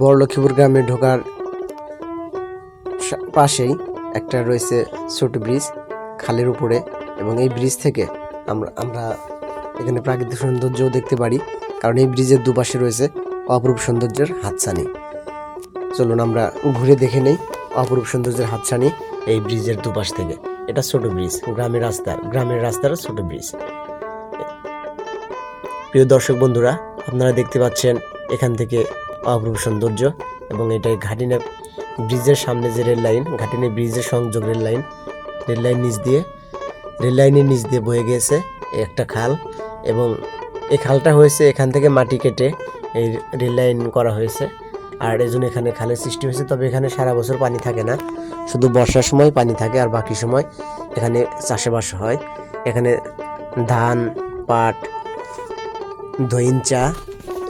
বড় লক্ষ্মীপুর গ্রামে ঢোকার পাশেই একটা রয়েছে ছোট ব্রিজ খালের উপরে এবং এই ব্রিজ থেকে আমরা আমরা এখানে প্রাকৃতিক সৌন্দর্যও দেখতে পারি। কারণ এই ব্রিজের দুপাশে রয়েছে অপরূপ সৌন্দর্যের হাতছানি। চলুন আমরা ঘুরে দেখে নেই অপরূপ সৌন্দর্যের হাতছানি এই ব্রিজের দুপাশ থেকে। এটা ছোট ব্রিজ, গ্রামের রাস্তা, গ্রামের রাস্তার ছোট ব্রিজ। প্রিয় দর্শক বন্ধুরা, আপনারা দেখতে পাচ্ছেন এখান থেকে অপরূপ সৌন্দর্য এবং এটাই ঘাটিনা ব্রিজের সামনে যে রেল লাইন, ঘাটিনা ব্রিজের সংযোগ রেল লাইন রেল লাইন নিচ দিয়ে, রেল লাইনের নিচ দিয়ে বয়ে গিয়েছে একটা খাল এবং এই খালটা হয়েছে এখান থেকে মাটি কেটে এই রেল লাইন করা হয়েছে। আর এই জন্য এখানে খালের সৃষ্টি হয়েছে, তবে এখানে সারা বছর পানি থাকে না। শুধু বর্ষার সময় পানি থাকে আর বাকি সময় এখানে চাষবাস হয়। এখানে ধান, পাট, দইন, চা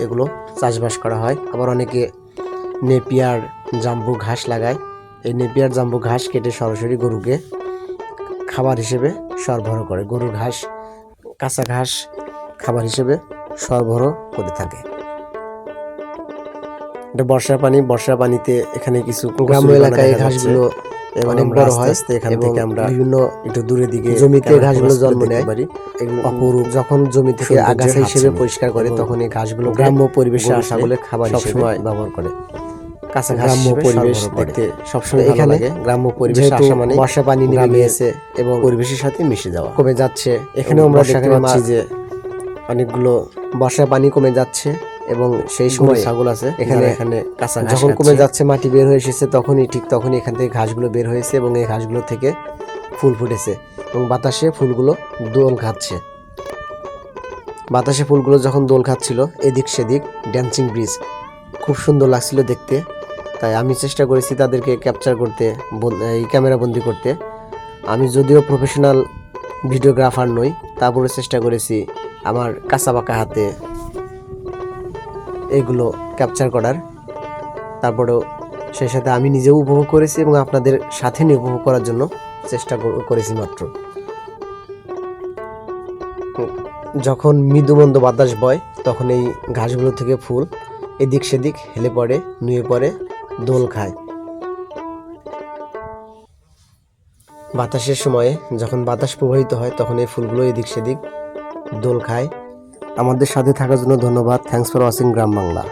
এগুলো চাষবাস করা হয়। আবার অনেকে নেপিয়ার জাম্বু ঘাস লাগায়। এই নেপিয়ার জাম্বু ঘাস কেটে সরাসরি গরুকে খাবার হিসেবে সরবরাহ করে। গরুর ঘাস কাঁচা ঘাস খাবার হিসেবে সরবরাহ করে থাকে। এটা বর্ষার পানি বর্ষার পানিতে এখানে কিছু গ্রাম্য এলাকায় ঘাসগুলো অনেক বড় হয় এখান থেকে আমরা বিভিন্ন একটু দূরের দিকে জমিতে ঘাসগুলো জন্ম নেয় অপরূপ যখন জমি থেকে আগাছা হিসেবে পরিষ্কার করে তখন এই ঘাসগুলো গ্রাম্য পরিবেশে ছাগলের খাবার সবসময় ব্যবহার করে। কাঁচা গ্রাম্য পরিবেশ দেখতে সবসময় এখানে গ্রাম্য পরিবেশ আসা মানে বর্ষা পানি নেমে গিয়েছে এবং পরিবেশের সাথে মিশে যাওয়া। কমে যাচ্ছে এখানেও আমরা দেখতে পাচ্ছি যে অনেকগুলো বর্ষা পানি কমে যাচ্ছে। এবং সেই সময় ছাগল আছে এখানে এখানে কাঁচা যখন কমে যাচ্ছে মাটি বের হয়ে এসেছে তখনই ঠিক তখনই এখান থেকে ঘাসগুলো বের হয়েছে এবং এই ঘাসগুলো থেকে ফুল ফুটেছে এবং বাতাসে ফুলগুলো দোল খাচ্ছে। বাতাসে ফুলগুলো যখন দোল খাচ্ছিল এদিক সেদিক ড্যান্সিং ব্রিজ খুব সুন্দর লাগছিল দেখতে। তাই আমি চেষ্টা করেছি তাদেরকে ক্যাপচার করতে এই ক্যামেরা বন্দি করতে। আমি যদিও প্রফেশনাল ভিডিওগ্রাফার নই তারপরে চেষ্টা করেছি আমার কাঁচা পাকা হাতে এগুলো ক্যাপচার করার। তারপরেও সেই সাথে আমি নিজেও উপভোগ করেছি এবং আপনাদের সাথে নিয়ে উপভোগ করার জন্য চেষ্টা করেছি মাত্র। যখন মৃদুমন্দ বাতাস বয়, তখন এই ঘাসগুলো থেকে ফুল এদিক সেদিক হেলে পড়ে, নুয়ে পড়ে, দোল খায়। বাতাসের সময়ে যখন বাতাস প্রবাহিত হয়, তখন এই ফুলগুলো এদিক সেদিক দোল খায়। আমাদের সাথে থাকার জন্য ধন্যবাদ। Thanks for watching Gram Bangla